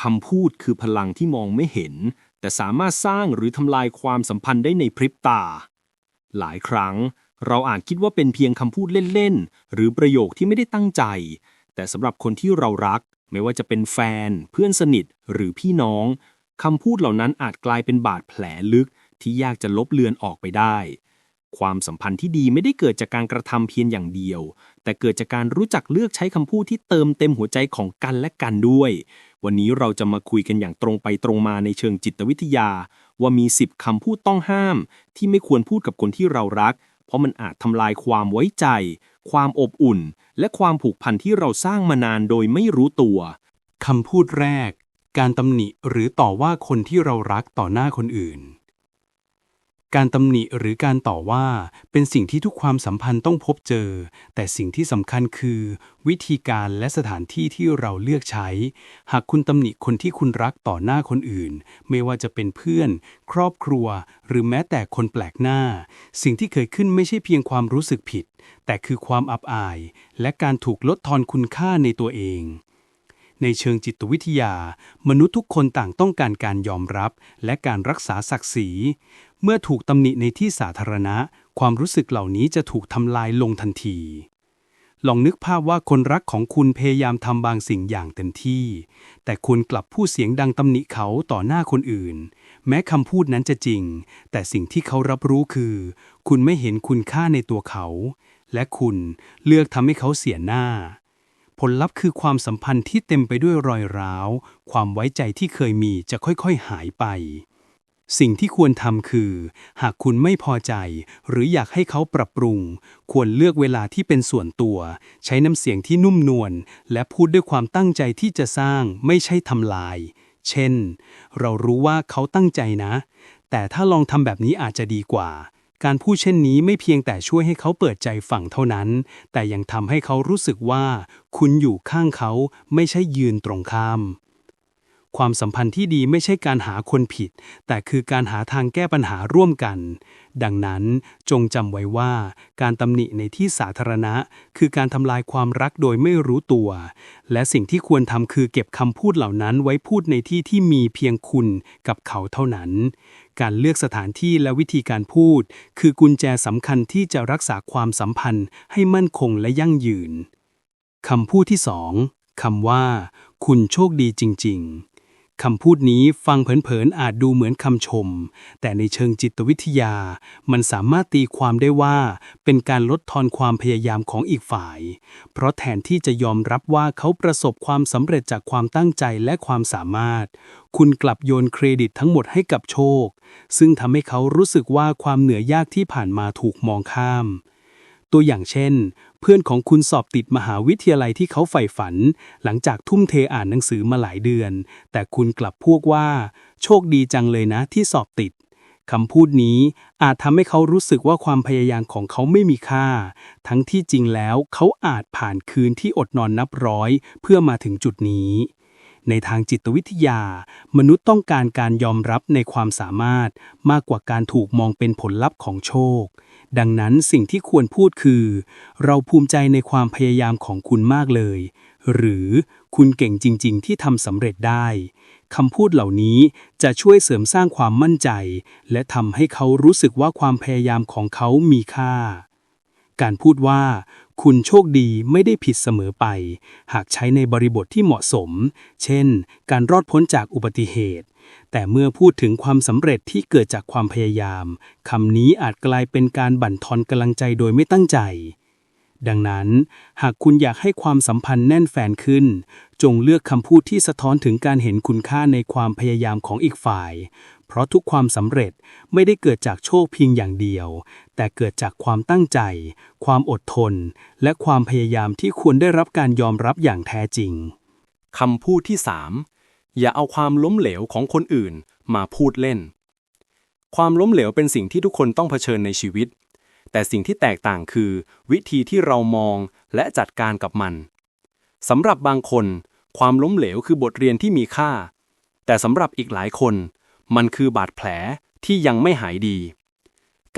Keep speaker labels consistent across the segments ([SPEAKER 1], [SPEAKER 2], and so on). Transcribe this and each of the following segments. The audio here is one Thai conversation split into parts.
[SPEAKER 1] คำพูดคือพลังที่มองไม่เห็น แต่สามารถสร้างหรือทำลายความสัมพันธ์ได้ในพริบตา หลายครั้ง เราอาจคิดว่าเป็นเพียงคำพูดเล่นๆ หรือประโยคที่ไม่ได้ตั้งใจ แต่สำหรับคนที่เรารัก ไม่ว่าจะเป็นแฟน เพื่อนสนิท หรือพี่น้องคำพูดเหล่านั้นอาจกลายเป็นบาดแผลลึกที่ยากจะลบเลือนออกไปได้ ความสัมพันธ์ที่ดีไม่ได้เกิดจากการกระทำเพียงอย่างเดียว แต่เกิดจากการรู้จักเลือกใช้คำพูดที่เติมเต็มหัวใจของกันและกันด้วย วันนี้เราจะมาคุยกันอย่างตรงไปตรงมาในเชิงจิตวิทยา ว่ามี 10คำพูดต้องห้าม ที่ไม่ควรพูดกับคนที่เรารัก เพราะมันอาจทำลายความไว้ใจ ความอบอุ่น และความผูกพันที่เราสร้างมานานโดยไม่รู้ตัว
[SPEAKER 2] คำพูดแรก การตำหนิหรือต่อว่าคนที่เรารักต่อหน้าคนอื่น การตำหนิหรือการต่อว่าเป็นสิ่งที่ทุกความสัมพันธ์ต้องพบเจอ แต่สิ่งที่สำคัญคือ วิธีการและสถานที่ที่เราเลือกใช้ หากคุณตำหนิคนที่คุณรักต่อหน้าคนอื่น ไม่ว่าจะเป็นเพื่อน ครอบครัว หรือแม้แต่คนแปลกหน้า สิ่งที่เกิดขึ้นไม่ใช่เพียงความรู้สึกผิด แต่คือความอับอาย และการถูกลดทอนคุณค่าในตัวเองในเชิงจิตวิทยา มนุษย์ทุกคนต่างต้องการการยอมรับ และการรักษาศักดิ์ศรี เมื่อถูกตำหนิในที่สาธารณะ ความรู้สึกเหล่านี้จะถูกทำลายลงทันที ลองนึกภาพว่าคนรักของคุณพยายามทำบางสิ่งอย่างเต็มที่ แต่คุณกลับพูดเสียงดังตำหนิเขาต่อหน้าคนอื่น แม้คำพูดนั้นจะจริง แต่สิ่งที่เขารับรู้คือ คุณไม่เห็นคุณค่าในตัวเขา และคุณเลือกทำให้เขาเสียหน้าผลลัพธ์คือความสัมพันธ์ที่เต็มไปด้วยรอยร้าว ความไว้ใจที่เคยมีจะค่อย ๆ หายไป สิ่งที่ควรทำคือ หากคุณไม่พอใจ หรืออยากให้เขาปรับปรุง ควรเลือกเวลาที่เป็นส่วนตัว ใช้น้ำเสียงที่นุ่มนวลและพูดด้วยความตั้งใจที่จะสร้างไม่ใช่ทำลาย เช่น เรารู้ว่าเขาตั้งใจนะ แต่ถ้าลองทำแบบนี้อาจจะดีกว่า การพูดเช่นนี้ไม่เพียงแต่ช่วยให้เขาเปิดใจฟังเท่านั้น แต่ยังทำให้เขารู้สึกว่า คุณอยู่ข้างเขาไม่ใช่ยืนตรงข้าม ความสัมพันธ์ที่ดีไม่ใช่การหาคนผิด แต่คือการหาทางแก้ปัญหาร่วมกัน ดังนั้นจงจำไว้ว่า การตำหนิในที่สาธารณะ คือการทำลายความรักโดยไม่รู้ตัว และสิ่งที่ควรทำคือเก็บคำพูดเหล่านั้นไว้พูดในที่ที่มีเพียงคุณกับเขาเท่านั้น การเลือกสถานที่และวิธีการพูด คือกุญแจสำคัญที่จะรักษาความสัมพันธ์ให้มั่นคงและยั่งยืนคำพูดที่สองคำว่า คุณโชคดีจริง ๆ คำพูดนี้ฟังเผินๆอาจดูเหมือนคำชม แต่ในเชิงจิตวิทยา มันสามารถตีความได้ว่า เป็นการลดทอนความพยายามของอีกฝ่าย เพราะแทนที่จะยอมรับว่าเขาประสบความสำเร็จจากความตั้งใจและความสามารถ คุณกลับโยนเครดิตทั้งหมดให้กับโชค ซึ่งทำให้เขารู้สึกว่าความเหนื่อยยากที่ผ่านมาถูกมองข้าม ตัวอย่างเช่น เพื่อนของคุณสอบติดมหาวิทยาลัยที่เขาใฝ่ฝัน หลังจากทุ่มเทอ่านหนังสือมาหลายเดือน แต่คุณกลับพูดว่า โชคดีจังเลยนะที่สอบติดคำพูดนี้อาจทำให้เขารู้สึกว่าความพยายามของเขาไม่มีค่า ทั้งที่จริงแล้วเขาอาจผ่านคืนที่อดนอนนับร้อย เพื่อมาถึงจุดนี้ ในทางจิตวิทยา มนุษย์ต้องการการยอมรับในความสามารถ มากกว่าการถูกมองเป็นผลลัพธ์ของโชค ดังนั้นสิ่งที่ควรพูดคือ เราภูมิใจในความพยายามของคุณมากเลย หรือคุณเก่งจริง ๆ ที่ทำสำเร็จได้คำพูดเหล่านี้จะช่วยเสริมสร้างความมั่นใจ และทำให้เขารู้สึกว่าความพยายามของเขามีค่า การพูดว่า คุณโชคดีไม่ได้ผิดเสมอไป หากใช้ในบริบทที่เหมาะสม เช่น การรอดพ้นจากอุบัติเหตุ แต่เมื่อพูดถึงความสำเร็จที่เกิดจากความพยายามคำนี้อาจกลายเป็นการบั่นทอนกำลังใจโดยไม่ตั้งใจดังนั้น หากคุณอยากให้ความสัมพันธ์แน่นแฟนขึ้น จงเลือกคำพูดที่สะท้อนถึงการเห็นคุณค่าในความพยายามของอีกฝ่าย เพราะทุกความสำเร็จไม่ได้เกิดจากโชคเพียงอย่างเดียว แต่เกิดจากความตั้งใจ ความอดทน และความพยายามที่ควรได้รับการยอมรับอย่างแท้จริง
[SPEAKER 1] คำพูดที่ 3 อย่าเอาความล้มเหลวของคนอื่นมาพูดเล่น ความล้มเหลวเป็นสิ่งที่ทุกคนต้องเผชิญในชีวิต แต่สิ่งที่แตกต่างคือ วิธีที่เรามองและจัดการกับมันสำหรับบางคน ความล้มเหลวคือบทเรียนที่มีค่า แต่สำหรับอีกหลายคน มันคือบาดแผลที่ยังไม่หายดี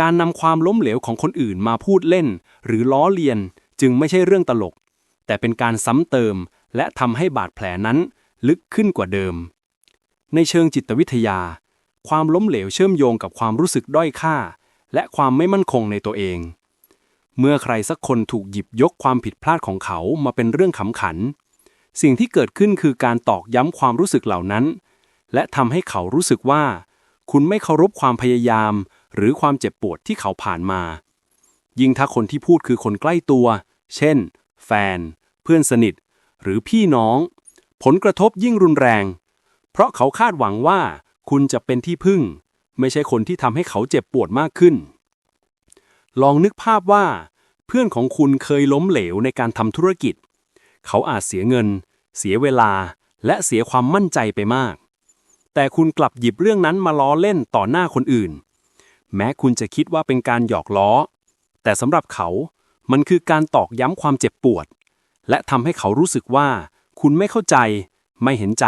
[SPEAKER 1] การนำความล้มเหลวของคนอื่นมาพูดเล่น หรือล้อเลียนจึงไม่ใช่เรื่องตลก แต่เป็นการซ้ำเติม และทำให้บาดแผลนั้น
[SPEAKER 3] ลึกขึ้นกว่าเดิม ในเชิงจิตวิทยา ความล้มเหลวเชื่อมโยงกับความรู้สึกด้อยค่า และความไม่มั่นคงในตัวเอง เมื่อใครสักคนถูกหยิบยกความผิดพลาดของเขามาเป็นเรื่องขำขัน สิ่งที่เกิดขึ้นคือการตอกย้ำความรู้สึกเหล่านั้น และทำให้เขารู้สึกว่า คุณไม่เคารพความพยายาม หรือความเจ็บปวดที่เขาผ่านมา ยิ่งถ้าคนที่พูดคือคนใกล้ตัว เช่น แฟน เพื่อนสนิท หรือพี่น้อง ผลกระทบยิ่งรุนแรง เพราะเขาคาดหวังว่า คุณจะเป็นที่พึ่ง ไม่ใช่คนที่ทำให้เขาเจ็บปวดมากขึ้น ลองนึกภาพว่า เพื่อนของคุณเคยล้มเหลวในการทำธุรกิจ เขาอาจเสียเงิน เสียเวลา และเสียความมั่นใจไปมากแต่คุณกลับหยิบเรื่องนั้นมาล้อเล่นต่อหน้าคนอื่น แม้คุณจะคิดว่าเป็นการหยอกล้อ แต่สำหรับเขา มันคือการตอกย้ำความเจ็บปวด และทำให้เขารู้สึกว่า คุณไม่เข้าใจ ไม่เห็นใจ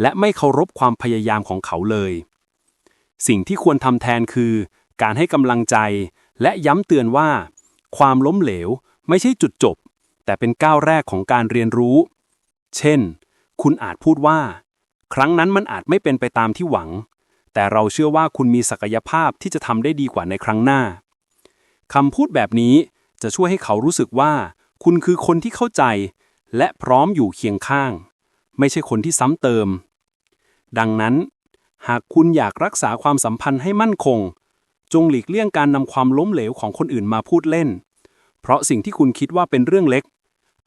[SPEAKER 3] และไม่เคารพความพยายามของเขาเลย สิ่งที่ควรทำแทนคือ การให้กำลังใจ และย้ำเตือนว่า ความล้มเหลวไม่ใช่จุดจบ แต่เป็นก้าวแรกของการเรียนรู้ เช่น คุณอาจพูดว่า ครั้งนั้นมันอาจไม่เป็นไปตามที่หวัง แต่เราเชื่อว่าคุณมีศักยภาพที่จะทำได้ดีกว่าในครั้งหน้าคำพูดแบบนี้จะช่วยให้เขารู้สึกว่า คุณคือคนที่เข้าใจ และพร้อมอยู่เคียงข้าง ไม่ใช่คนที่ซ้ำเติม ดังนั้น หากคุณอยากรักษาความสัมพันธ์ให้มั่นคง จงหลีกเลี่ยงการนำความล้มเหลวของคนอื่นมาพูดเล่น เพราะสิ่งที่คุณคิดว่าเป็นเรื่องเล็ก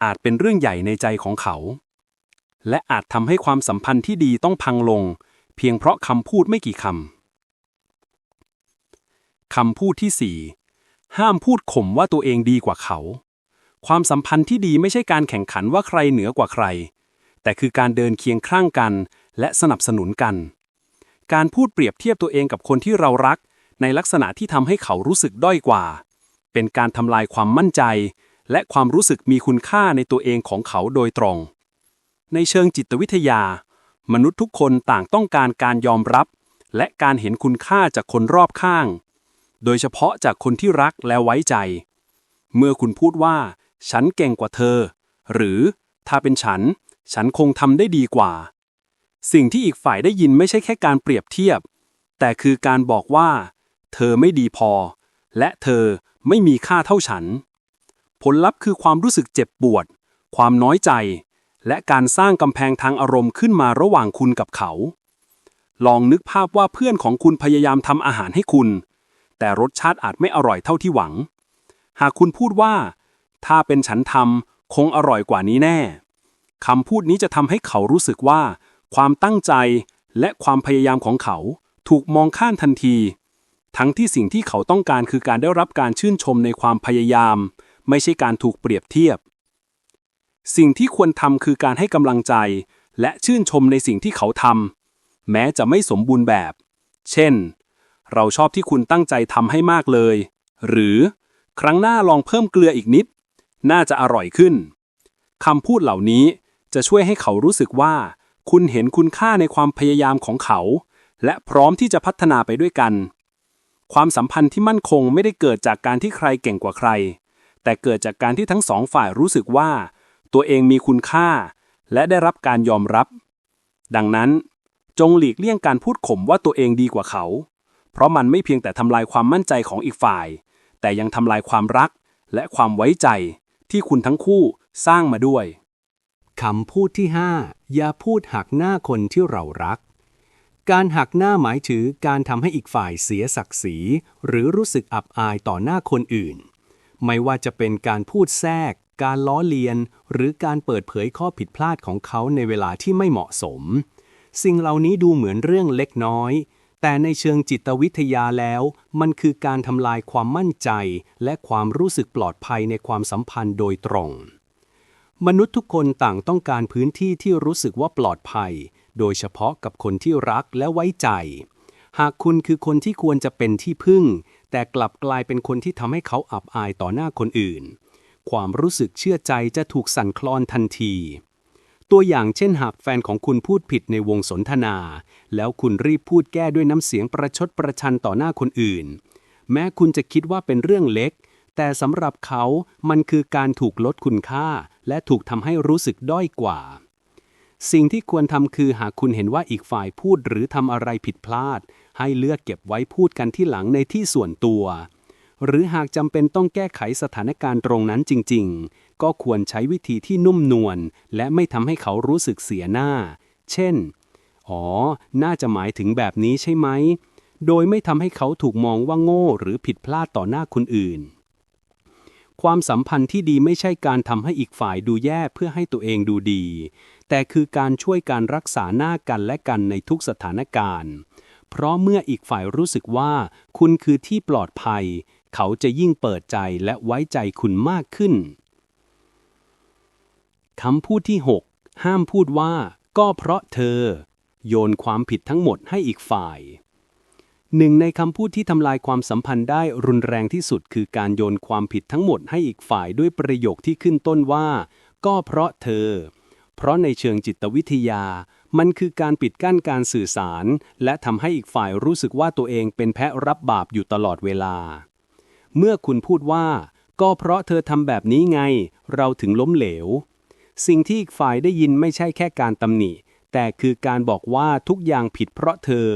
[SPEAKER 3] อาจเป็นเรื่องใหญ่ในใจของเขา และอาจทำให้ความสัมพันธ์ที่ดีต้องพังลง เพียงเพราะคำพูดไม่กี่คำ คำพูดที่สี่ห้ามพูดข่มว่าตัวเองดีกว่าเขา ความสัมพันธ์ที่ดีไม่ใช่การแข่งขันว่าใครเหนือกว่าใคร แต่คือการเดินเคียงข้างกัน และสนับสนุนกัน การพูดเปรียบเทียบตัวเองกับคนที่เรารัก ในลักษณะที่ทำให้เขารู้สึกด้อยกว่า เป็นการทำลายความมั่นใจ และความรู้สึกมีคุณค่าในตัวเองของเขาโดยตรง ในเชิงจิตวิทยา มนุษย์ทุกคนต่างต้องการการยอมรับ และการเห็นคุณค่าจากคนรอบข้าง โดยเฉพาะจากคนที่รักและไว้ใจ เมื่อคุณพูดว่า ฉันเก่งกว่าเธอ หรือถ้าเป็นฉัน ฉันคงทำได้ดีกว่า สิ่งที่อีกฝ่ายได้ยินไม่ใช่แค่การเปรียบเทียบ แต่คือการบอกว่า เธอไม่ดีพอ และเธอไม่มีค่าเท่าฉัน ผลลัพธ์คือความรู้สึกเจ็บปวด ความน้อยใจ และการสร้างกำแพงทางอารมณ์ขึ้นมาระหว่างคุณกับเขา ลองนึกภาพว่าเพื่อนของคุณพยายามทำอาหารให้คุณ แต่รสชาติอาจไม่อร่อยเท่าที่หวัง หากคุณพูดว่า ถ้าเป็นฉันทำคงอร่อยกว่านี้แน่คำพูดนี้จะทำให้เขารู้สึกว่า ความตั้งใจและความพยายามของเขา ถูกมองข้ามทันที ทั้งที่สิ่งที่เขาต้องการคือการได้รับการชื่นชมในความพยายาม ไม่ใช่การถูกเปรียบเทียบ สิ่งที่ควรทำคือการให้กำลังใจ และชื่นชมในสิ่งที่เขาทำแม้จะไม่สมบูรณ์แบบ เช่น เราชอบที่คุณตั้งใจทำให้มากเลย หรือครั้งหน้าลองเพิ่มเกลืออีกนิด น่าจะอร่อยขึ้นคำพูดเหล่านี้จะช่วยให้เขารู้สึกว่า คุณเห็นคุณค่าในความพยายามของเขา และพร้อมที่จะพัฒนาไปด้วยกัน ความสัมพันธ์ที่มั่นคงไม่ได้เกิดจากการที่ใครเก่งกว่าใคร แต่เกิดจากการที่ทั้งสองฝ่ายรู้สึกว่า ตัวเองมีคุณค่า และได้รับการยอมรับ ดังนั้น จงหลีกเลี่ยงการพูดข่มว่าตัวเองดีกว่าเขา เพราะมันไม่เพียงแต่ทำลายความมั่นใจของอีกฝ่าย แต่ยังทำลายความรักและความไว้ใจที่คุณทั้งคู่สร้างมาด้วย
[SPEAKER 1] คำพูดที่ 5 อย่าพูดหักหน้าคนที่เรารัก การหักหน้าหมายถึงการทำให้อีกฝ่ายเสียศักดิ์ศรี หรือรู้สึกอับอายต่อหน้าคนอื่น ไม่ว่าจะเป็นการพูดแทรก การล้อเลียน หรือการเปิดเผยข้อผิดพลาดของเขาในเวลาที่ไม่เหมาะสม สิ่งเหล่านี้ดูเหมือนเรื่องเล็กน้อย แต่ในเชิงจิตวิทยาแล้ว มันคือการทำลายความมั่นใจ และความรู้สึกปลอดภัยในความสัมพันธ์โดยตรง มนุษย์ทุกคนต่างต้องการพื้นที่ที่รู้สึกว่าปลอดภัย โดยเฉพาะกับคนที่รักและไว้ใจ หากคุณคือคนที่ควรจะเป็นที่พึ่ง แต่กลับกลายเป็นคนที่ทำให้เขาอับอายต่อหน้าคนอื่น ความรู้สึกเชื่อใจจะถูกสั่นคลอนทันที ตัวอย่างเช่นหากแฟนของคุณพูดผิดในวงสนทนา แล้วคุณรีบพูดแก้ด้วยน้ำเสียงประชดประชันต่อหน้าคนอื่น แม้คุณจะคิดว่าเป็นเรื่องเล็ก แต่สำหรับเขามันคือการถูกลดคุณค่า และถูกทำให้รู้สึกด้อยกว่า สิ่งที่ควรทำคือหากคุณเห็นว่าอีกฝ่ายพูดหรือทำอะไรผิดพลาด ให้เลือกเก็บไว้พูดกันที่หลังในที่ส่วนตัว หรือหากจำเป็นต้องแก้ไขสถานการณ์ตรงนั้นจริง ๆ ก็ควรใช้วิธีที่นุ่มนวลและไม่ทำให้เขารู้สึกเสียหน้า เช่น อ๋อ น่าจะหมายถึงแบบนี้ใช่ไหม โดยไม่ทำให้เขาถูกมองว่าโง่หรือผิดพลาดต่อหน้าคนอื่น ความสัมพันธ์ที่ดีไม่ใช่การทำให้อีกฝ่ายดูแย่เพื่อให้ตัวเองดูดี แต่คือการช่วยการรักษาหน้ากันและกันในทุกสถานการณ์ เพราะเมื่ออีกฝ่ายรู้สึกว่า คุณคือที่ปลอดภัย เขาจะยิ่งเปิดใจและไว้ใจคุณมากขึ้นคำพูดที่ 6 ห้ามพูดว่า ก็เพราะเธอ โยนความผิดทั้งหมดให้อีกฝ่าย หนึ่งในคำพูดที่ทำลายความสัมพันธ์ได้รุนแรงที่สุดคือการโยนความผิดทั้งหมดให้อีกฝ่ายด้วยประโยคที่ขึ้นต้นว่า ก็เพราะเธอ เพราะในเชิงจิตวิทยา มันคือการปิดกั้นการสื่อสาร และทำให้อีกฝ่ายรู้สึกว่าตัวเองเป็นแพะรับบาปอยู่ตลอดเวลา เมื่อคุณพูดว่า ก็เพราะเธอทำแบบนี้ไง เราถึงล้มเหลว สิ่งที่อีกฝ่ายได้ยินไม่ใช่แค่การตำหนิ แต่คือการบอกว่าทุกอย่างผิดเพราะเธอ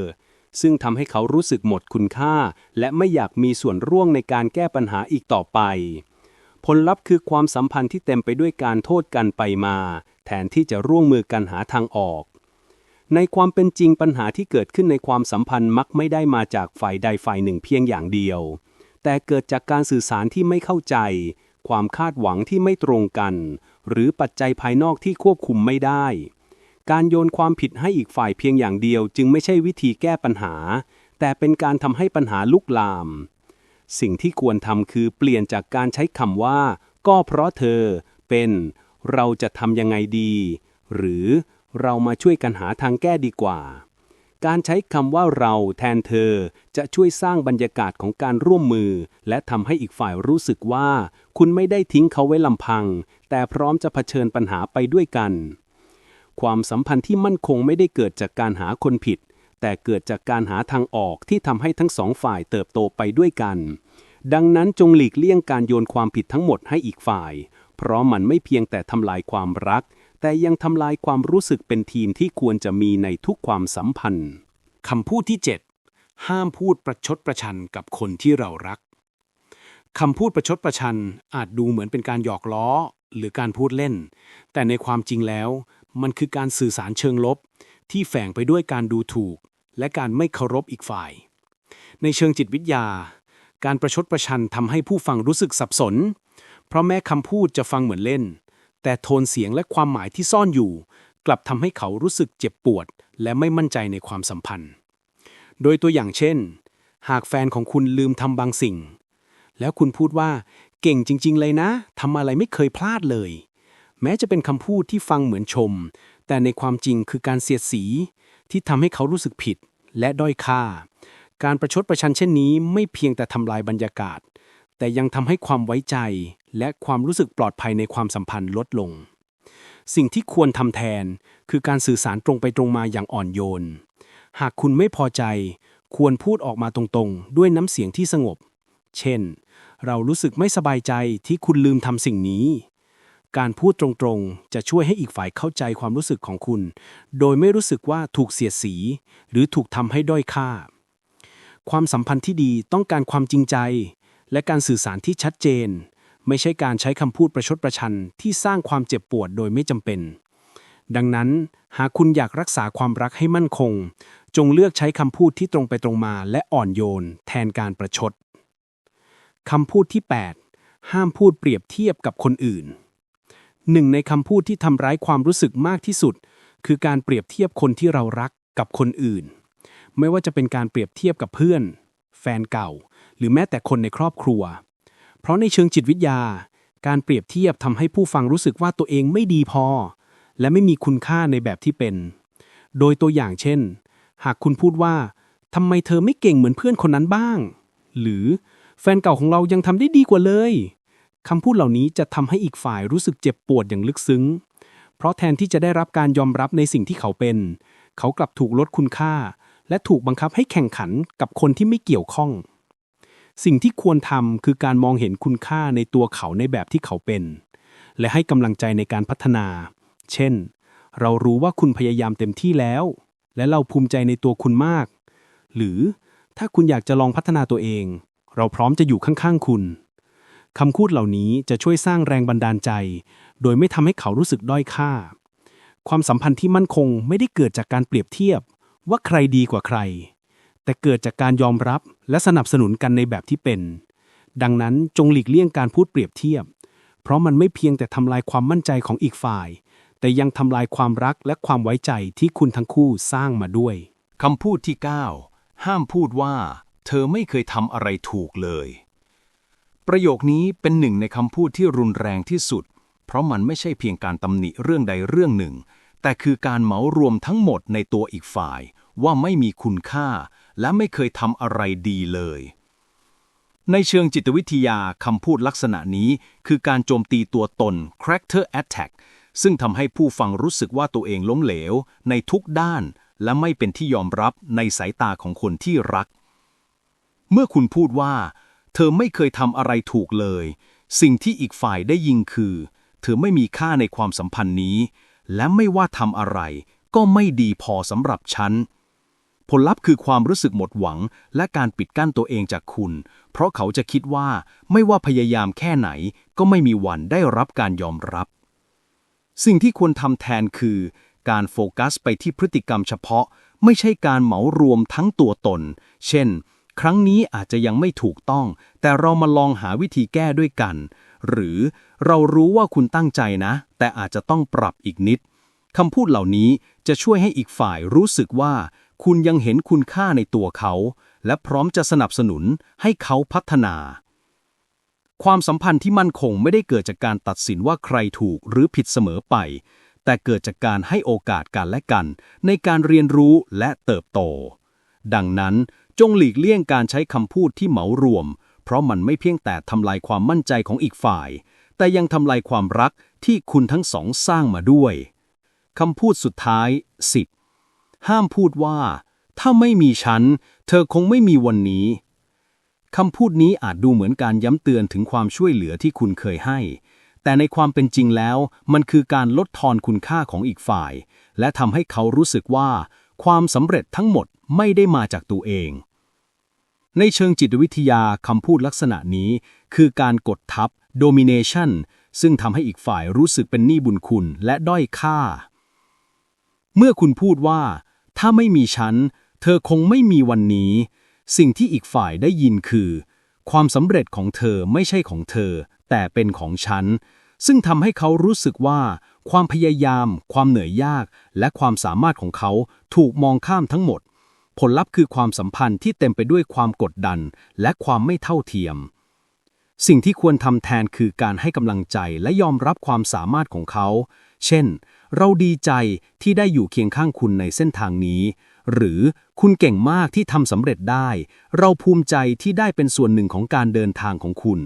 [SPEAKER 1] ซึ่งทำให้เขารู้สึกหมดคุณค่า และไม่อยากมีส่วนร่วมในการแก้ปัญหาอีกต่อไป ผลลัพธ์คือความสัมพันธ์ที่เต็มไปด้วยการโทษกันไปมา แทนที่จะร่วมมือกันหาทางออกในความเป็นจริงปัญหาที่เกิดขึ้นในความสัมพันธ์มักไม่ได้มาจากฝ่ายใดฝ่ายหนึ่งเพียงอย่างเดียว แต่เกิดจากการสื่อสารที่ไม่เข้าใจ ความคาดหวังที่ไม่ตรงกัน หรือปัจจัยภายนอกที่ควบคุมไม่ได้ การโยนความผิดให้อีกฝ่ายเพียงอย่างเดียวจึงไม่ใช่วิธีแก้ปัญหา แต่เป็นการทำให้ปัญหาลุกลาม สิ่งที่ควรทำคือเปลี่ยนจากการใช้คำว่า ก็เพราะเธอ เป็น เราจะทำยังไงดี หรือเรามาช่วยกันหาทางแก้ดีกว่า การใช้คำว่าเราแทนเธอ จะช่วยสร้างบรรยากาศของการร่วมมือ และทำให้อีกฝ่ายรู้สึกว่า คุณไม่ได้ทิ้งเขาไว้ลำพัง แต่พร้อมจะเผชิญปัญหาไปด้วยกัน ความสัมพันธ์ที่มั่นคงไม่ได้เกิดจากการหาคนผิด แต่เกิดจากการหาทางออกที่ทำให้ทั้งสองฝ่ายเติบโตไปด้วยกัน ดังนั้นจงหลีกเลี่ยงการโยนความผิดทั้งหมดให้อีกฝ่าย เพราะมันไม่เพียงแต่ทำลายความรัก แต่ยังทำลายความรู้สึกเป็นทีมที่ควรจะมีในทุกความสัมพันธ์
[SPEAKER 3] คำพูดที่ 7 ห้ามพูดประชดประชันกับคนที่เรารัก คำพูดประชดประชันอาจดูเหมือนเป็นการหยอกล้อหรือการพูดเล่น แต่ในความจริงแล้ว มันคือการสื่อสารเชิงลบ ที่แฝงไปด้วยการดูถูก และการไม่เคารพอีกฝ่าย ในเชิงจิตวิทยา การประชดประชันทำให้ผู้ฟังรู้สึกสับสน เพราะแม้คำพูดจะฟังเหมือนเล่น แต่โทนเสียงและความหมายที่ซ่อนอยู่ กลับทำให้เขารู้สึกเจ็บปวด และไม่มั่นใจในความสัมพันธ์ โดยตัวอย่างเช่น หากแฟนของคุณลืมทำบางสิ่ง แล้วคุณพูดว่า เก่งจริง ๆ เลยนะทำอะไรไม่เคยพลาดเลย แม้จะเป็นคำพูดที่ฟังเหมือนชม แต่ในความจริงคือการเสียดสี ที่ทำให้เขารู้สึกผิด และด้อยค่า การประชดประชันเช่นนี้ไม่เพียงแต่ทำลายบรรยากาศ แต่ยังทำให้ความไว้ใจ และความรู้สึกปลอดภัยในความสัมพันธ์ลดลง สิ่งที่ควรทำแทนคือการสื่อสารตรงไปตรงมาอย่างอ่อนโยน หากคุณไม่พอใจ ควรพูดออกมาตรงๆ ด้วยน้ำเสียงที่สงบ เช่น เรารู้สึกไม่สบายใจที่คุณลืมทำสิ่งนี้ การพูดตรงๆ จะช่วยให้อีกฝ่ายเข้าใจความรู้สึกของคุณ โดยไม่รู้สึกว่าถูกเสียดสี หรือถูกทำให้ด้อยค่า ความสัมพันธ์ที่ดีต้องการความจริงใจ และการสื่อสารที่ชัดเจน ไม่ใช่การใช้คำพูดประชดประชันที่สร้างความเจ็บปวดโดยไม่จำเป็น ดังนั้นหากคุณอยากรักษาความรักให้มั่นคง จงเลือกใช้คำพูดที่ตรงไปตรงมาและอ่อนโยน แทนการประชดคำพูดที่ 8 ห้ามพูดเปรียบเทียบกับคนอื่น หนึ่งในคำพูดที่ทำร้ายความรู้สึกมากที่สุด คือการเปรียบเทียบคนที่เรารักกับคนอื่น ไม่ว่าจะเป็นการเปรียบเทียบกับเพื่อน แฟนเก่า หรือแม้แต่คนในครอบครัว เพราะในเชิงจิตวิทยา การเปรียบเทียบทำให้ผู้ฟังรู้สึกว่าตัวเองไม่ดีพอ และไม่มีคุณค่าในแบบที่เป็น โดยตัวอย่างเช่น หากคุณพูดว่าทำไมเธอไม่เก่งเหมือนเพื่อนคนนั้นบ้าง หรือแฟนเก่าของเรายังทำได้ดีกว่าเลยคำพูดเหล่านี้จะทำให้อีกฝ่ายรู้สึกเจ็บปวดอย่างลึกซึ้ง เพราะแทนที่จะได้รับการยอมรับในสิ่งที่เขาเป็น เขากลับถูกลดคุณค่า และถูกบังคับให้แข่งขันกับคนที่ไม่เกี่ยวข้อง สิ่งที่ควรทำคือการมองเห็นคุณค่าในตัวเขาในแบบที่เขาเป็น และให้กำลังใจในการพัฒนา เช่น เรารู้ว่าคุณพยายามเต็มที่แล้ว และเราภูมิใจในตัวคุณมาก หรือถ้าคุณอยากจะลองพัฒนาตัวเอง เราพร้อมจะอยู่ข้างๆคุณคำพูดเหล่านี้จะช่วยสร้างแรงบันดาลใจ โดยไม่ทำให้เขารู้สึกด้อยค่า ความสัมพันธ์ที่มั่นคงไม่ได้เกิดจากการเปรียบเทียบว่าใครดีกว่าใคร แต่เกิดจากการยอมรับ และสนับสนุนกันในแบบที่เป็น ดังนั้นจงหลีกเลี่ยงการพูดเปรียบเทียบ เพราะมันไม่เพียงแต่ทำลายความมั่นใจของอีกฝ่าย แต่ยังทำลายความรักและความไว้ใจที่คุณทั้งคู่สร้างมาด้วย
[SPEAKER 1] คำพูดที่ 9 ห้ามพูดว่า เธอไม่เคยทำอะไรถูกเลย ประโยคนี้เป็นหนึ่งในคำพูดที่รุนแรงที่สุด เพราะมันไม่ใช่เพียงการตำหนิเรื่องใดเรื่องหนึ่ง แต่คือการเหมารวมทั้งหมดในตัวอีกฝ่าย ว่าไม่มีคุณค่า และไม่เคยทำอะไรดีเลย ในเชิงจิตวิทยาคำพูดลักษณะนี้คือการโจมตีตัวตน character attack ซึ่งทำให้ผู้ฟังรู้สึกว่าตัวเองล้มเหลว ในทุกด้าน และไม่เป็นที่ยอมรับในสายตาของคนที่รัก เมื่อคุณพูดว่า เธอไม่เคยทำอะไรถูกเลย สิ่งที่อีกฝ่ายได้ยิงคือ เธอไม่มีค่าในความสัมพันธ์นี้ และไม่ว่าทำอะไร ก็ไม่ดีพอสำหรับฉัน ผลลัพธ์คือความรู้สึกหมดหวัง และการปิดกั้นตัวเองจากคุณ เพราะเขาจะคิดว่าไม่ว่าพยายามแค่ไหน ก็ไม่มีวันได้รับการยอมรับ สิ่งที่ควรทำแทนคือ การโฟกัสไปที่พฤติกรรมเฉพาะ ไม่ใช่การเหมารวมทั้งตัวตน เช่น ครั้งนี้อาจจะยังไม่ถูกต้อง แต่เรามาลองหาวิธีแก้ด้วยกัน หรือเรารู้ว่าคุณตั้งใจนะ แต่อาจจะต้องปรับอีกนิด คำพูดเหล่านี้จะช่วยให้อีกฝ่ายรู้สึกว่า คุณยังเห็นคุณค่าในตัวเขา และพร้อมจะสนับสนุนให้เขาพัฒนา ความสัมพันธ์ที่มั่นคงไม่ได้เกิดจากการตัดสินว่าใครถูกหรือผิดเสมอไป แต่เกิดจากการให้โอกาสกันและกัน ในการเรียนรู้และเติบโต ดังนั้นจงหลีกเลี่ยงการใช้คำพูดที่เหมารวม เพราะมันไม่เพียงแต่ทำลายความมั่นใจของอีกฝ่าย แต่ยังทำลายความรักที่คุณทั้งสองสร้างมาด้วย คำพูดสุดท้าย 10 ห้ามพูดว่า ถ้าไม่มีฉัน เธอคงไม่มีวันนี้ คำพูดนี้อาจดูเหมือนการย้ำเตือนถึงความช่วยเหลือที่คุณเคยให้ แต่ในความเป็นจริงแล้ว มันคือการลดทอนคุณค่าของอีกฝ่าย และทำให้เขารู้สึกว่า ความสำเร็จทั้งหมดไม่ได้มาจากตัวเอง ในเชิงจิตวิทยาคำพูดลักษณะนี้ คือการกดทับ domination ซึ่งทำให้อีกฝ่ายรู้สึกเป็นหนี้บุญคุณและด้อยค่า เมื่อคุณพูดว่า ถ้าไม่มีฉัน เธอคงไม่มีวันนี้ สิ่งที่อีกฝ่ายได้ยินคือ ความสำเร็จของเธอไม่ใช่ของเธอ แต่เป็นของฉัน ซึ่งทำให้เขารู้สึกว่า ความพยายาม ความเหนื่อยยาก และความสามารถของเขาถูกมองข้ามทั้งหมด ผลลัพธ์คือความสัมพันธ์ที่เต็มไปด้วยความกดดัน และความไม่เท่าเทียมสิ่งที่ควรทำแทนคือการให้กำลังใจและยอมรับความสามารถของเขา เช่น เราดีใจที่ได้อยู่เคียงข้างคุณในเส้นทางนี้ หรือคุณเก่งมากที่ทำสำเร็จได้ เราภูมิใจที่ได้เป็นส่วนหนึ่งของการเดินทางของคุณ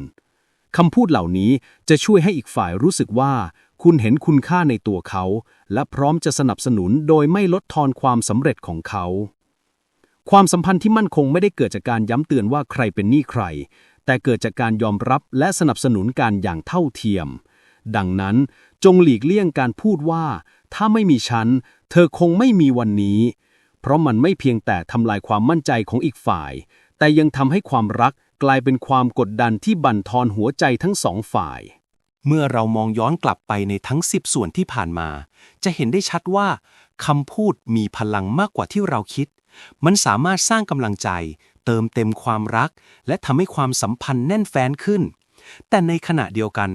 [SPEAKER 1] คำพูดเหล่านี้จะช่วยให้อีกฝ่ายรู้สึกว่า คุณเห็นคุณค่าในตัวเขา และพร้อมจะสนับสนุนโดยไม่ลดทอนความสำเร็จของเขา ความสัมพันธ์ที่มั่นคงไม่ได้เกิดจากการย้ำเตือนว่าใครเป็นหนี้ใคร แต่เกิดจากการยอมรับและสนับสนุนการอย่างเท่าเทียม ดังนั้น จงหลีกเลี่ยงการพูดว่า ถ้าไม่มีฉัน เธอคงไม่มีวันนี้ เพราะมันไม่เพียงแต่ทำลายความมั่นใจของอีกฝ่าย แต่ยังทำให้ความรักกลายเป็นความกดดันที่บั่นทอนหัวใจทั้งสองฝ่าย
[SPEAKER 3] เมื่อเรามองย้อนกลับไปในทั้ง10ส่วนที่ผ่านมา จะเห็นได้ชัดว่าคำพูดมีพลังมากกว่าที่เราคิด มันสามารถสร้างกำลังใจ เติมเต็มความรัก และทำให้ความสัมพันธ์แน่นแฟ้นขึ้น แต่ในขณะเดียวกัน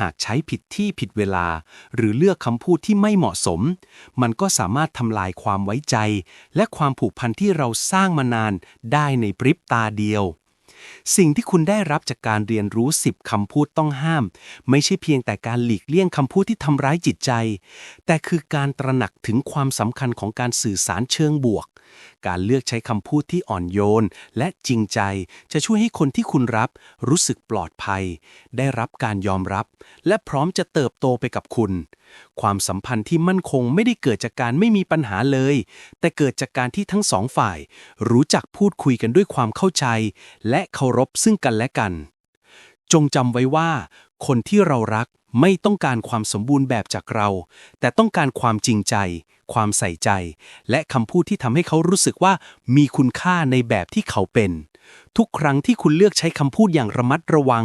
[SPEAKER 3] หากใช้ผิดที่ผิดเวลา หรือเลือกคำพูดที่ไม่เหมาะสม มันก็สามารถทำลายความไว้ใจ และความผูกพันที่เราสร้างมานานได้ในพริบตาเดียว สิ่งที่คุณได้รับจากการเรียนรู้ 10 คำพูดต้องห้าม ไม่ใช่เพียงแต่การหลีกเลี่ยงคำพูดที่ทำร้ายจิตใจ แต่คือการตระหนักถึงความสำคัญของการสื่อสารเชิงบวก การเลือกใช้คำพูดที่อ่อนโยน และจริงใจจะช่วยให้คนที่คุณรับ รู้สึกปลอดภัย ได้รับการยอมรับ และพร้อมจะเติบโตไปกับคุณ ความสัมพันธ์ที่มั่นคงไม่ได้เกิดจากการไม่มีปัญหาเลย แต่เกิดจากการที่ทั้งสองฝ่าย รู้จักพูดคุยกันด้วยความเข้าใจ และเคารพซึ่งกันและกัน จงจำไว้ว่า คนที่เรารัก
[SPEAKER 1] ไม่ต้องการความสมบูรณ์แบบจากเรา แต่ต้องการความจริงใจ ความใส่ใจ และคำพูดที่ทำให้เขารู้สึกว่ามีคุณค่าในแบบที่เขาเป็น ทุกครั้งที่คุณเลือกใช้คำพูดอย่างระมัดระวัง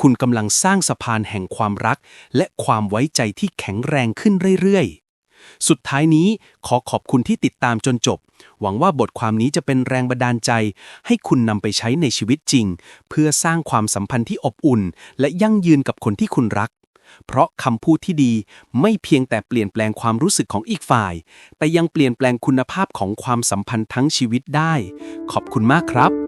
[SPEAKER 1] คุณกำลังสร้างสะพานแห่งความรัก และความไว้ใจที่แข็งแรงขึ้นเรื่อยๆสุดท้ายนี้ขอขอบคุณที่ติดตามจนจบ หวังว่าบทความนี้จะเป็นแรงบันดาลใจ ให้คุณนำไปใช้ในชีวิตจริง เพื่อสร้างความสัมพันธ์ที่อบอุ่น และยั่งยืนกับคนที่คุณรัก เพราะคำพูดที่ดีไม่เพียงแต่เปลี่ยนแปลงความรู้สึกของอีกฝ่าย แต่ยังเปลี่ยนแปลงคุณภาพของความสัมพันธ์ทั้งชีวิตได้ ขอบคุณมากครับ